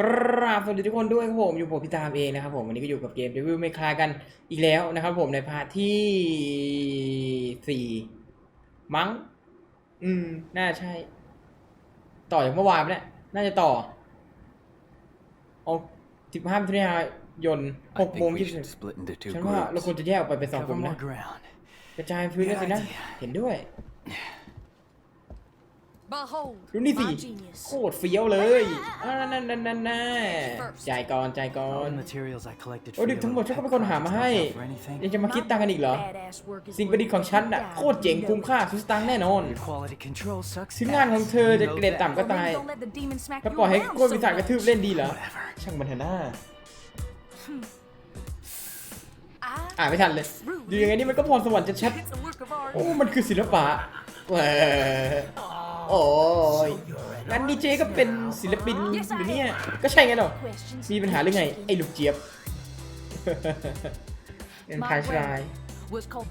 กราบสวัสดีทุกคนด้วยครับผมอยู่ผมพี่ตามเองนะครับผมวันนี้ก็อยู่กับเกม Devil May Cry กันอีกแล้วนะครับผมในพาร์ทที่สี่มั้ง อืม น่าใช่ ต่อจากเมื่อวานปะเนี่ยน่าจะต่อเอาสิบห้ามิถุนายนหกโมงยี่สิบฉันว่าเราควรจะแยกออกไปเป็นสองกลุ่มนะกระจายพื้นกันสินะเห็นด้วย ดูนี่สิ my genius. โคตรเฟี้ยวเลยอ่านั่นนั่นนั่นนั่นจ่ายก่อนจ่ายก่อ All น the materials I collected โอ้ดิ for you ทั้งหมด little ฉันก็ pet เป็นคนหามา project ให้ don't count for anything. ยังจะมาคิดตังค์กันอีกเหรอ Badass work is สิ่งประดิษฐ์ของฉันน่ะ worth โคตรเจ๋งคุ้มค่าสุดสตังค์แน่นอน Your quality control sucks ชิ้นงานของเธอ ass. จะ You เก know รด that. ต่ำก็ Well, ตาย then don't let the demon smack ก็ you ปล่อยให้ around โคตร so วิสาจกระทืบ much. เล่นดีเหรอ Whatever. ช่างมันเถอะหน้า I อ่านไม่ทันเลย ดูยังไงนี่มันก็พรสวรรค์จะชัด It's a work of art. โอ้ มันคือศิลปะเว้ย โอ้ยงั้นดีเจก็เป็นศิลปินอยู่เนี่ย ก็ใช่ไงเนาะมีปัญหาหรือไง ไอ้ลูกเจี๊ยบเป็นพายชาย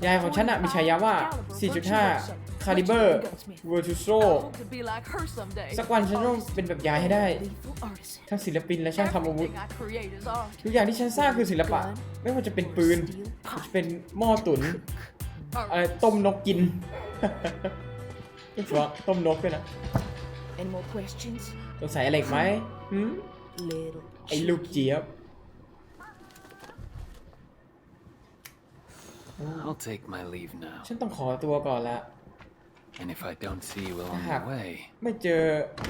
ยายของฉันอะมีฉายาว่า 4.5 Caliber Virtuoso สักวันฉันต้องเป็นแบบยายให้ได้ ทั้งศิลปินและช่างทำอาวุธ ทุกอย่างที่ฉันสร้างคือศิลปะ ไม่ว่าจะเป็นปืนจะเป็นหม้อตุ๋นอะไรต้มนกกิน ไม่ฟังต้มนกด้วยนะ Any more questions? สงสัยอะไรอีกไหมหืม Little. ไอ้ลูกเจี๊ยบ I'll take my leave now. ฉันต้องขอตัวก่อนละ And if I don't see you along Ah. the way, ไม่เจอ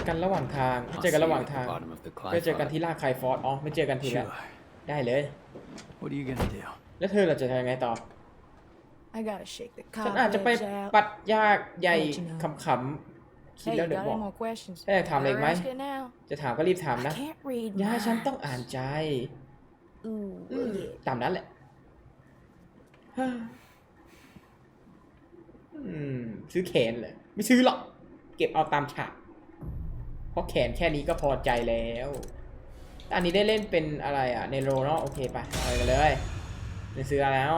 กันระหว่างทางไม่ I'll เจอ see กัน you ระหว่าง at ทาง the bottom of the ก็เจอกัน Clyde ที่ลาดคายฟอร์ดอ๋อไม่เจอกันทีละ Sure. ได้เลย What are you gonna do? แล้วเธอเราจะทำยังไงต่อ I gotta shake the ฉันอาจจะไป cobwebs out. ปัดยากใหญ่ I'll let you know. ขำๆคิด Hey, แล้ว you เดี๋ยว got บอก any more questions? ถ้าอยากถามอะไรอีกไหม Better ask it now. จะถามก็รีบถาม I นะ can't read อย่าให้ฉัน minds. ต้องอ่านใจ Ooh, อืม yeah. ตามนั้นแหละฮ่าอืม ซื้อแขนเลย ไม่ซื้อหรอก เก็บเอาตามฉาก เพราะแขนแค่นี้ก็พอใจแล้วแต่อันนี้ได้เล่นเป็นอะไรอะในโรเนาะโอเคไปไปกันเลยไปซื้อแล้ว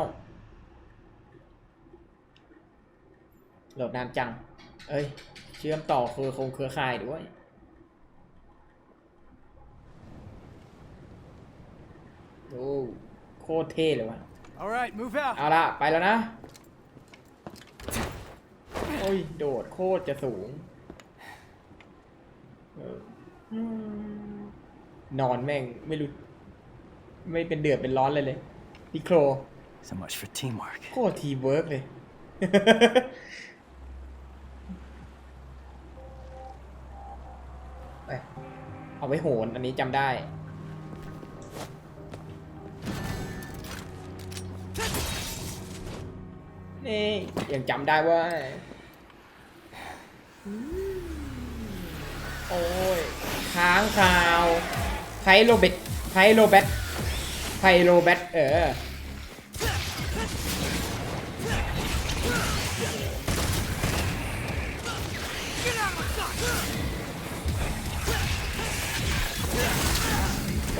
โหลดนานจัง เอ้ย เชื่อมต่อเครือคงเครือข่ายด้วย โอ้โคตรเท่เลยวะ All right, move out. เอาละไปแล้วนะ โอ้ย โดดโคตรจะสูงเอออืมนอนแม่งไม่รู้ ไม่เป็นเดือดเป็นร้อนเลยเลยพิโคร So much for teamwork. โคตรทีมเวิร์กเลย เอาไว้โหนอันนี้จำได้ นี่ยังจำได้เว่า โอ้ยค้างคาวไพโรเบตไพโรแบตไพโรแบตเออ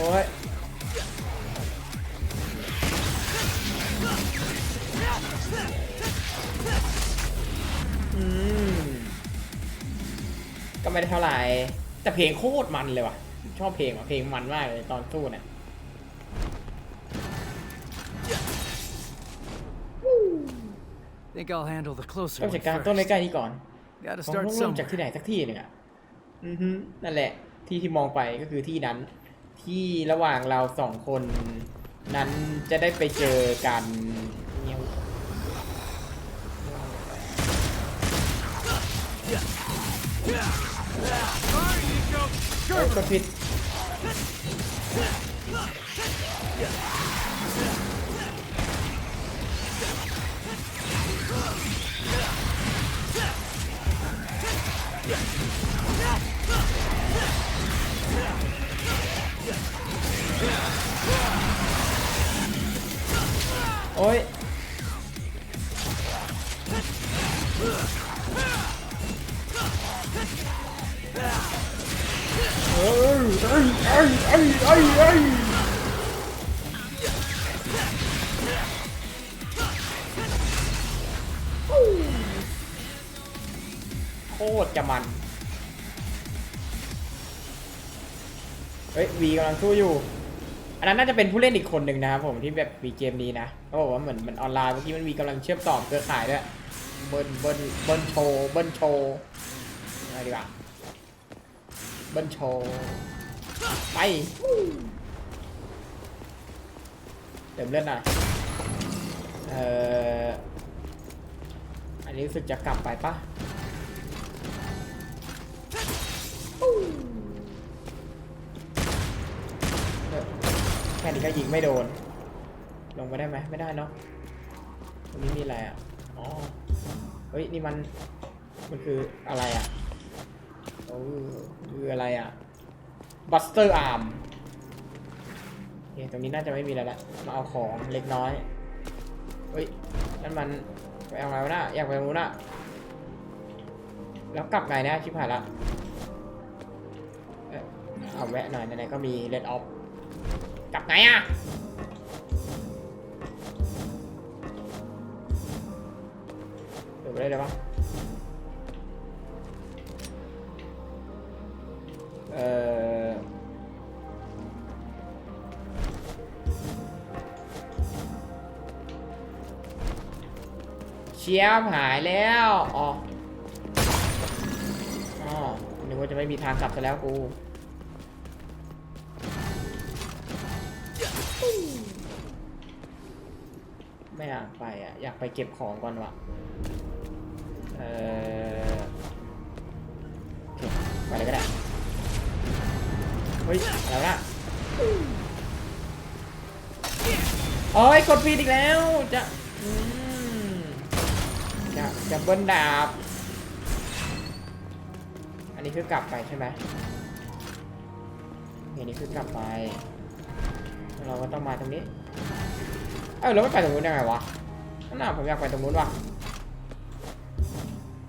อ้ยอืมก็ไม่ได้เท่าไหร่ แต่เพลงโคตรมันเลยว่ะ ชอบเพลงว่ะเพลงมันมากเลยตอนสู้เนี่ย Think I'll handle the closer ต้อง one จัดการต้น first. ใกล้ๆนี้ก่อน Gotta ผม start ต้องเริ่มจาก somewhere. ที่ไหนสักที่หนึ่งอะอือฮึนั่นแหละ ที่ที่มองไปก็คือที่นั้น ที่ระหว่างเราสองคน นั้นจะได้ไปเจอกันเงี้ยวเอ้ยกดผิด โอ้ยเอ้ยเอ้ยเอ้ยเอ้ยเอ้ยเอ้ยโคตรจะมัน เฮ้ยวีกำลังสู้อยู่ อันนั้นน่าจะเป็นผู้เล่นอีกคนหนึ่งนะครับผมที่แบบมีเกมนี้นะเขาบอกว่าเหมือนมันออนไลน์เมื่อกี้มันมีกำลังเชื่อมต่อเครือข่ายด้วยเบิ้ลเบิ้ลเบิ้ลโชว์เบิ้ลโชว์อะไรดีกว่าเบิ้ลโชว์ไปเติมเลือดหน่อยเอ่ออันนี้รู้สึกจะกลับไปปะ ค่นี้ก็ยิงไม่โดน ลงไปได้ไหมไม่ได้เนาะตรงนี้มีอะไรอะอ๋อเฮ้ยนี่มันมันคืออะไรอะโอ้คืออะไรอะบัสเตอร์อาร์มโอเคตรงนี้น่าจะไม่มีอะไรละมาเอาของเล็กน้อยเฮ้ยนั่นมันไปเอาอะไงวะน่ะอยากไปตรงนู้นน่ะแล้วกลับไงนะชิบหายละเอ้ยเอาแวะหน่อยไหนๆก็มีเลดออฟ กลับไงอะเดี๋ยวไปได้เลยปะเอ่อเชียบหายแล้ว อ๋อ อ๋อนึกว่าจะไม่มีทางกลับซะแล้วกู อยากไปเก็บของก่อนว่ะเออโอเคไปเลยก็ได้ เฮ้ยอะไรวะน่ะโอ้ยกดผิดอีกแล้ว จะจะจะเบิ้ลดาบ อันนี้คือกลับไปใช่ไหมอันนี้คือกลับไป เราก็ต้องมาตรงนี้ เอ้าแล้วไม่ไปตรงนู้นได้ไงวะ นั่นน่ะผมอยากไปตรงนู้นว่ะ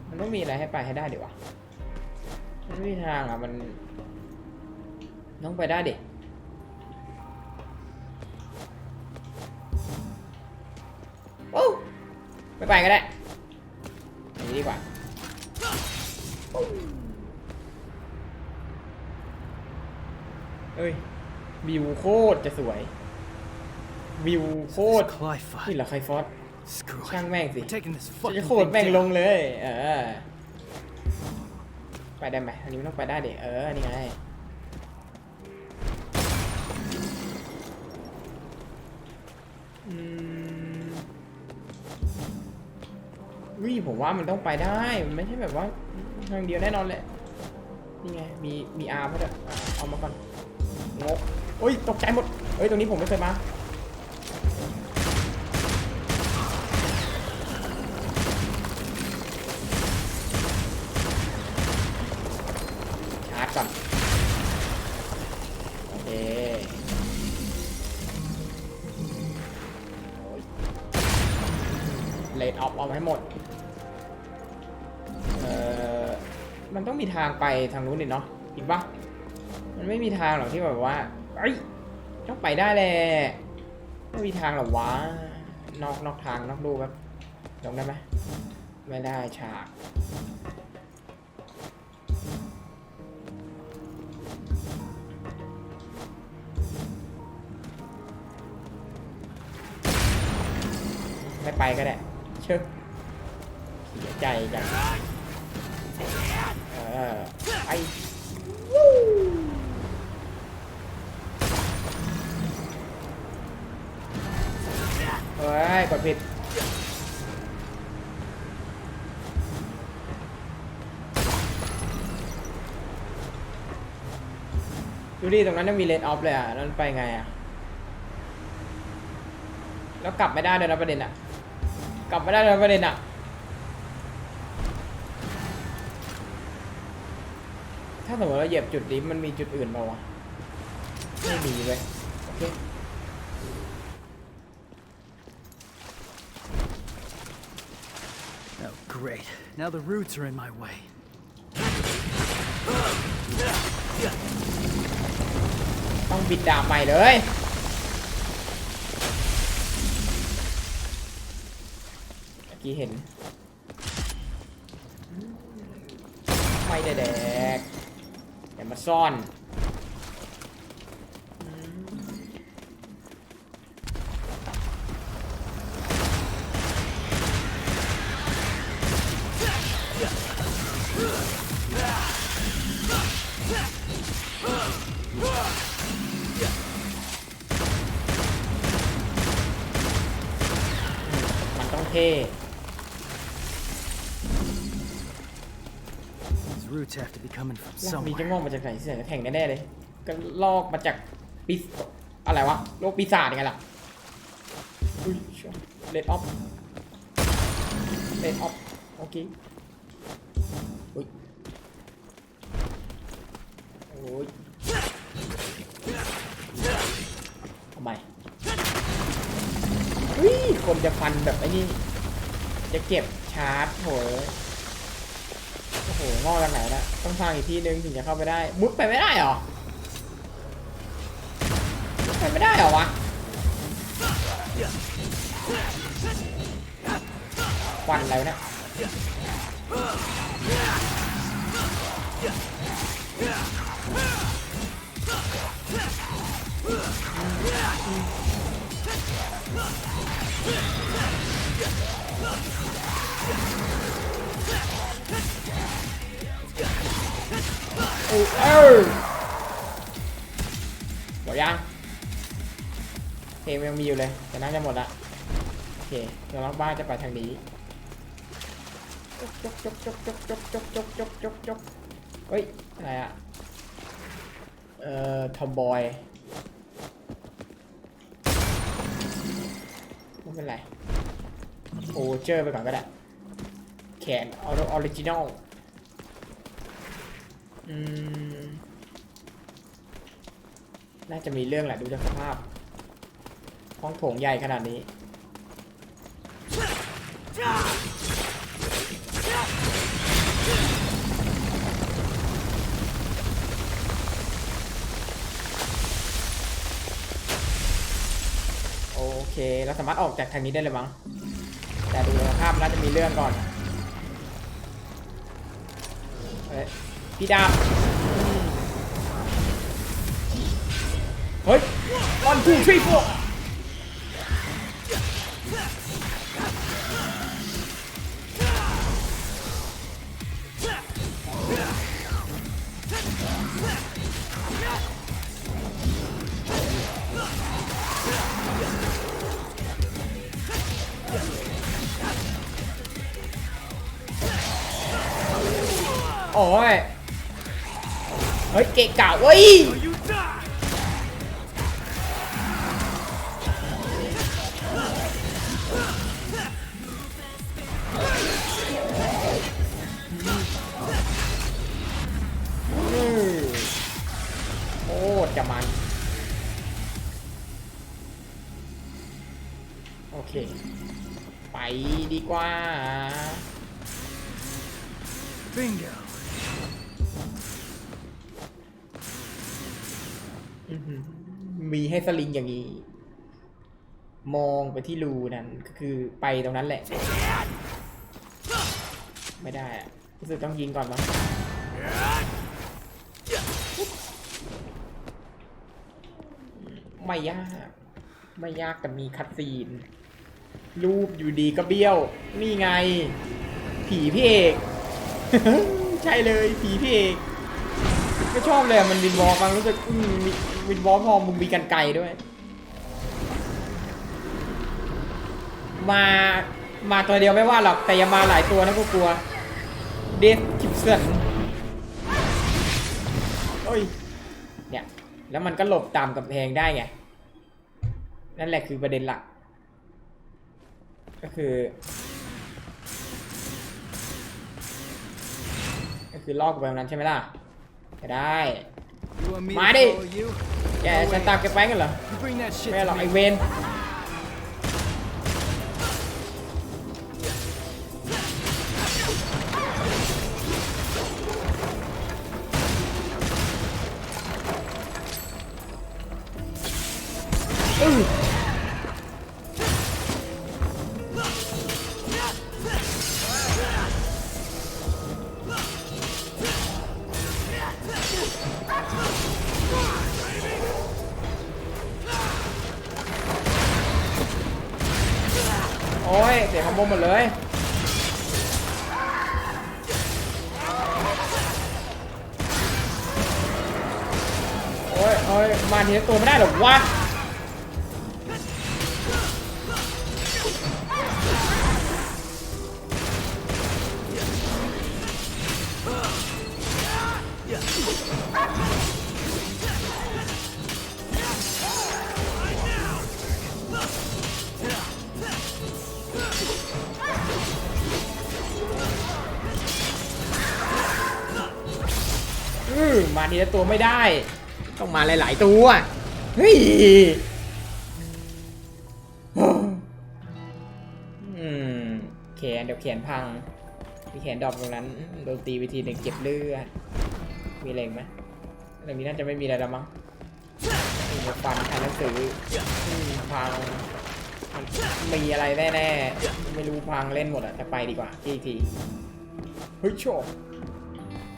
มันต้องมีอะไรให้ไปให้ได้ดิวะมันไม่มีทางอะมัน ต้องไปได้ดิโอ้ไม่ไปก็ได้อย่างนี้ดีกว่าเอ้ยวิวโคตรจะสวยวิวโคตร It's Clive นี่ fight. เหรอใครฟอส Screw ช่าง it. แม่งสิ We're taking this จะ fucking โคตร thing แม่งลง down. เลย เออ ไปได้ไหมอันนี้มันต้องไปได้เด็เออ นี่ไง อืมวิผมว่ามันต้องไปได้ มันไม่ใช่แบบว่าทางเดียวแน่นอนแหละ นี่ไง มี มีอาร์มด้วยอะเอามาก่อนงกโอ้ย ตกใจหมดเฮ้ย ตรงนี้ผมไม่เคยมา มีทางไปทางนู้นดิเนาะอีกปะมันไม่มีทางหรอกที่แบบว่าเอ้ยต้องไปได้แหละไม่มีทางหรอกวะนอกนอกทางนอกดูแบบลงได้ไหมไม่ได้ฉากไม่ไปก็ได้เชื่อเสียใจจัง ออไปเฮ้ยกดผิดดูดิตรงนั้นยังมีเลนออฟเลยอะแล้วมันไปไงอะ แล้วกลับไม่ได้เลยนะประเด็นอะ กลับไม่ได้เลยนะประเด็นอะ ถ้า สมมติเราเหยียบจุดนี้มันมีจุดอื่นมาวะไม่มีเว้ยโอเค Oh, great. Now the roots are in my way. ต้องบิดดาบใหม่เลยเมื่อกี้เห็น ไม่ได้แดก มาซ่อน มันต้องเท่ These roots have to be coming from รอบนี้ somewhere. จะงอกมาจากไหนเสียงแข่งแน่ๆเลย ก็ลอกมาจากปีอะไรวะโลกปีศาจยังไงล่ะอุ้ยเลดออฟเลดออฟโอเคอุ้ยโอ้ยทำไมเฮ้ยคนจะฟันแบบไอ้นี่ จะเก็บชาร์จโห โอ้โหงอกจากไหนละต้องสร้างอีกที่นึงถึงจะเข้าไปได้มุดไปไม่ได้หรอมุดไปไม่ได้หรอวะควันอะไรวะเนี่ยโอ้เออหมดยังเพลงยังมีอยู่เลย แต่น่าจะหมดละโอเคเดี๋ยวเราบ้านจะไปทางนี้จกจกจกจกจกจกจกจกจกจกจกเฮ้ยอะไรอะเอ่อทอมบอยไม่เป็นไรโอเจอร์ไปก่อนก็ได้แขนออริจินอล อืม น่าจะมีเรื่องแหละดูจากสภาพ ห้องโถงใหญ่ขนาดนี้ โอเค เราสามารถออกจากทางนี้ได้เลยมั้ง แต่ดูสภาพน่าจะมีเรื่องก่อน พี่ดาบอืมเฮ้ย one two three four โอ้ย เฮ้ยเกะกะเว้ยโอ้จะมัน โอเค ไปดีกว่า Bingo. มีให้สลิงอย่างนี้ มองไปที่รูนั้นก็คือไปตรงนั้นแหละ ไม่ได้อะรู้สึกต้องยิงก่อนมั้งไม่ยาก ไม่ยากแต่มีคัดซีน รูปอยู่ดีก็เบี้ยว นี่ไง ผีพี่เอก ใช่เลย ผีพี่เอก ไม่ชอบเลยมันวินวอลกมันรู้สึกอืมมีวินวอลพอมึงมีกันไกลด้วย มามาตัวเดียวไม่ว่าหรอกแต่อย่ามาหลายตัวนะกูกลัวเดสกิปสันโอ้ยเนี่ยแล้วมันก็หลบตามกำแพงได้ไง นั่นแหละคือประเด็นหลัก ก็คือ ก็คือลอกไปตรงนั้นใช่ไหมล่ะ ได้ You want me to Marty. follow you? แกฉันตามแกไปกันเหรอ You bring that shit ไม่หร to อกไอ me. เวนอื้อ หรอวะมาทีละตัวไม่ได้ ต้องมาหลาย ๆ ตัว เฮ้ยอืมแขนเดี๋ยวแขนพังมีแขนดอปตรงนั้นโดนตีไปทีหนึ่งเจ็บเลือด มีอะไรไหมอะไรนี้น่าจะไม่มีอะไรแล้วมั้งมีฟันอ่านหนังสือพังมันมีอะไรแน่ๆ ไม่รู้พังเล่นหมดอะแต่ไปดีกว่าที่อีกที เฮ้ยโชว์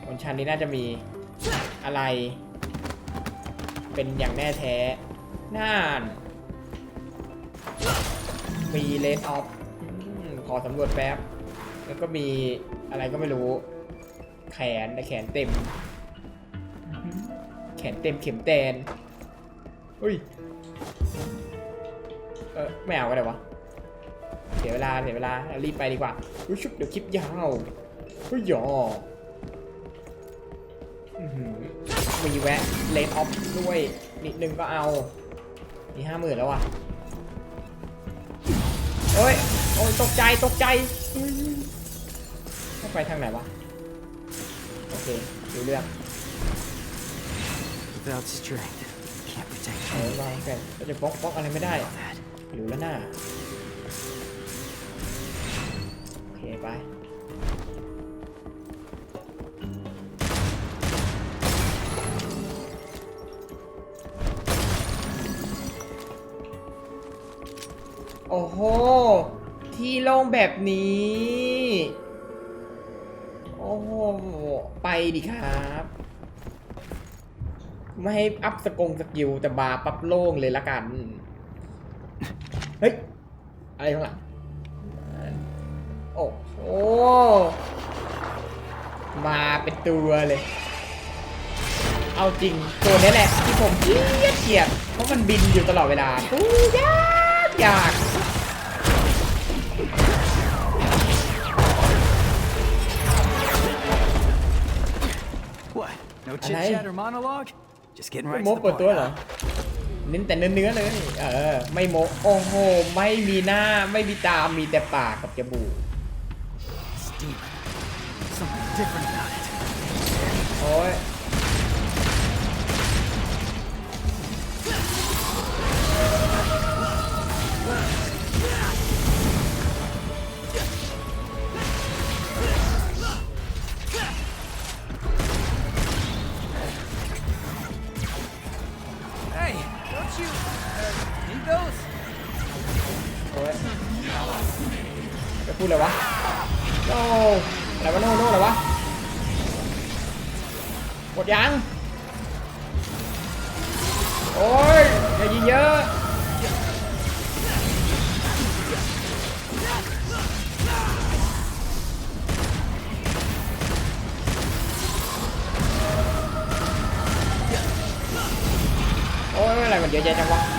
บนชั้นนี้น่าจะมีอะไร เป็นอย่างแน่แท้ น่านมีเลนออฟขอสำรวจแป๊บ แล้วก็มีอะไรก็ไม่รู้ แขนแต่แขนเต็ม แขนเต็มเข็มแตนอุ้ย เออไม่เอาก็ได้วะ เสียเวลา เสียเวลา รีบไปดีกว่าอุ้ยชุบเดี๋ยวคลิปยาวเฮ้ยหยอ มีแวะเลนออฟด้วยนิดนึงก็เอา มีห้าหมื่นแล้วอะโอ้ยโอ้ยตกใจตกใจอื้อต้องไปทางไหนวะ โอเคดูเรื่อง Without strength, can't protect เออ anything. วางแผนเราจะบล็อกบล็อกอะไรไม่ได้ That. อยู่แล้วน่าโอเคไป อ้โห ที่โล่งแบบนี้ โอ้โห ไปดิครับ ไม่ให้อัพสกงสกิลแต่บาร์ปั๊บโล่งเลยละกัน เฮ้ย อะไรข้างหลังโอ้โห มาเป็นตัวเลย เอาจริงตัวนี้แหละที่ผมเกลียดเกลียดเพราะมันบินอยู่ตลอดเวลาอู้ยากยาก What? No chit Alright. chat or monologue? Just getting right โม to the เปิด point. ตัวเหรอ huh? เน้นแต่เนื้อเนื้อๆเลย เออ ไม่โมโอ้โห ไม่มีหน้า ไม่มีตา มีแต่ปากกับจมูก It's demon. Something different about it. โอ้ย โอ้ยจะพูดอะไรวะโน่อะไรวะโน่โน่อะไรวะหมดยังโอ้ยอย่ายิงเยอะโอ้ยอะไรมันเยอะแยะจังวะ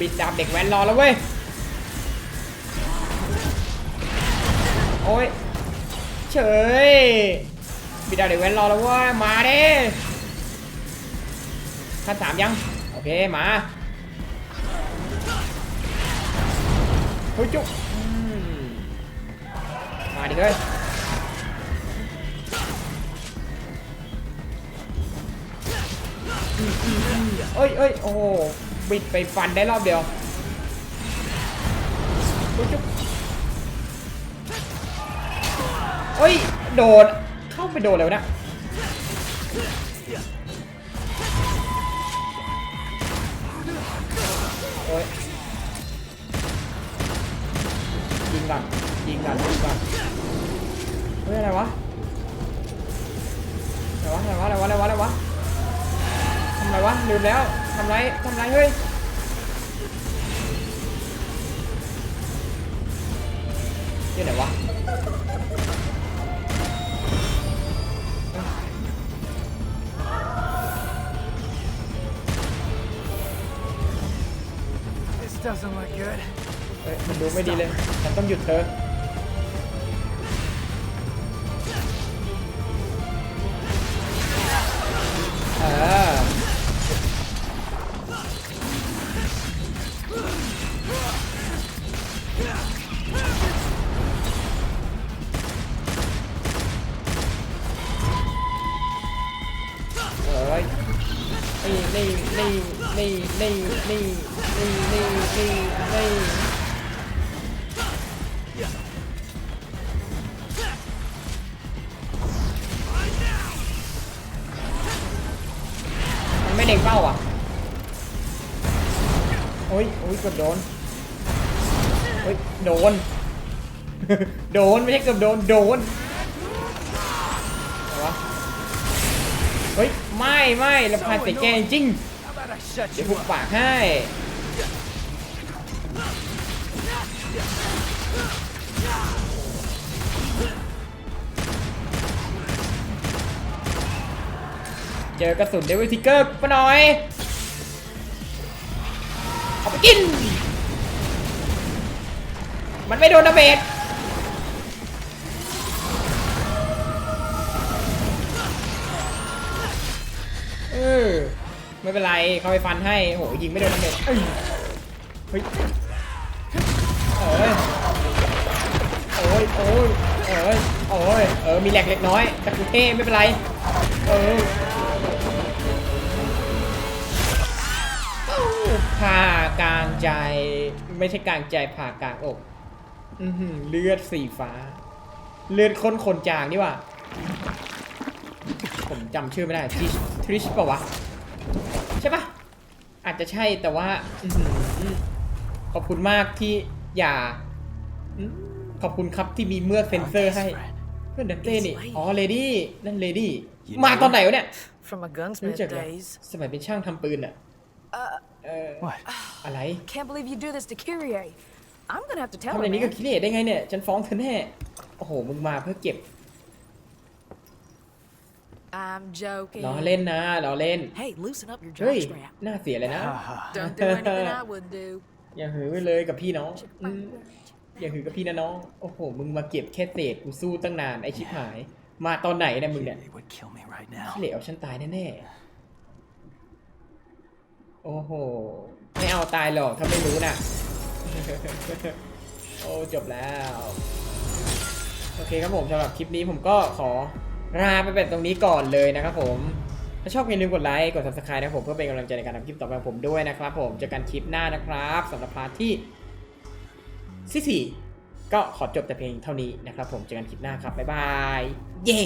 ปิดดาบเด็กแว้นรอแล้วเว้ย โอ้ย เฉยปิดดาบเด็กแว้นรอแล้วเว้ย มาเด้ขั้นสามยัง โอเค มาเฮ้ยจุ๊บมาดิเฮ้ยเอ้ยเอ้ยโอ้ บิดไปฟันได้รอบเดียวจุ๊บเอ้ย โดน เข้าไปโดนเลยวนะโอ้ยยิงก่อนยิงก่อนยิงก่อนเฮ้ยอะไรวะ อะไรวะ อะไรวะ อะไรวะ อะไรวะทำไรวะ ลืมแล้ว ทำไรทำไรเฮ้ยที่ไหนวะ doesn't look good. เอ้ยมันดูไม่ดีเลยฉันต้องหยุดเธอเอ นี่นี่นี่นี่นี่นี่มันไม่เด้งเป้าอะ โอ้ยโอ้ยเกือบโดน โอ้ยโดน โดน ไม่ใช่เกือบโดน โดนอะไรวะเฮ้ย ไม่ไม่เราพาใส่แกจริง เดี๋ยวผูกปากให้เจอกระสุนเดวิทิกเกอร์ปะหน่อย เอาไปกิน มันไม่โดนดาเมจ ไม่เป็นไร เขาไปฟันให้ โหยิงไม่โดนดาเมจเอ้ยเฮ้ยเอ้ยโอ้ยโอ้ยเอ้ยโอ้ยเออ มีแหลกเล็กน้อยแต่กูเท่ไม่เป็นไร เออผ่ากลางใจ ไม่ใช่กลางใจผ่ากลางอกอือหือเลือดสีฟ้า เลือดข้นคนจางนี่หว่าผมจำชื่อไม่ได้ทริชทริชปะวะ ใช่ปะอาจจะใช่แต่ว่าอื้อหือขอบคุณมากที่อย่าอืมขอบคุณครับที่มีเมือกเซนเซอร์ให้เพื่อนดันเต้นี่อ๋อเลดี้นั่นเลดี้มาตอนไหนวะเนี่ย From my รู้ gunsmith จักเหรอ days. สมัยเป็นช่างทำปืนอะ Uh, เออ What? อะไร can't believe you do this to Kyrie. I'm gonna have to tell ทำ him. อย่างนี้กับ man. คิเลได้ไงเนี่ย ฉันฟ้องเธอแน่โอ้โห มึงมาเพื่อเก็บ I'm joking. ล้อเล่นนะล้อเล่น Hey, loosen up your เฮ้ย jockstrap. น่าเสียเลยนะ Don't do anything I wouldn't do. อย่าหือไปเลยกับพี่น้องอืมอย่าหือกับพี่นะน้อง โอ้โห มึงมาเก็บแค่เศษกูสู้ตั้งนานไอชิบหาย มาตอนไหนเนี่ยมึงเนี่ย He would kill me right now. เหลวฉันตายแน่ๆ โอ้โห ไม่เอาตายหรอกถ้าไม่รู้น่ะ โอ้ จบแล้ว โอเคครับผมสำหรับคลิปนี้ผมก็ขอ ลาไปเป็นตรงนี้ก่อนเลยนะครับผม ถ้าชอบอย่าลืมกดไลค์กด subscribe นะครับผมเพื่อเป็นกำลังใจในการทำคลิปต่อไปของผมด้วยนะครับผมเจอกันคลิปหน้านะครับสำหรับพาร์ทที่ที่สี่ก็ขอจบแต่เพียงเท่านี้นะครับผมเจอกันคลิปหน้าครับบ๊ายบายเย้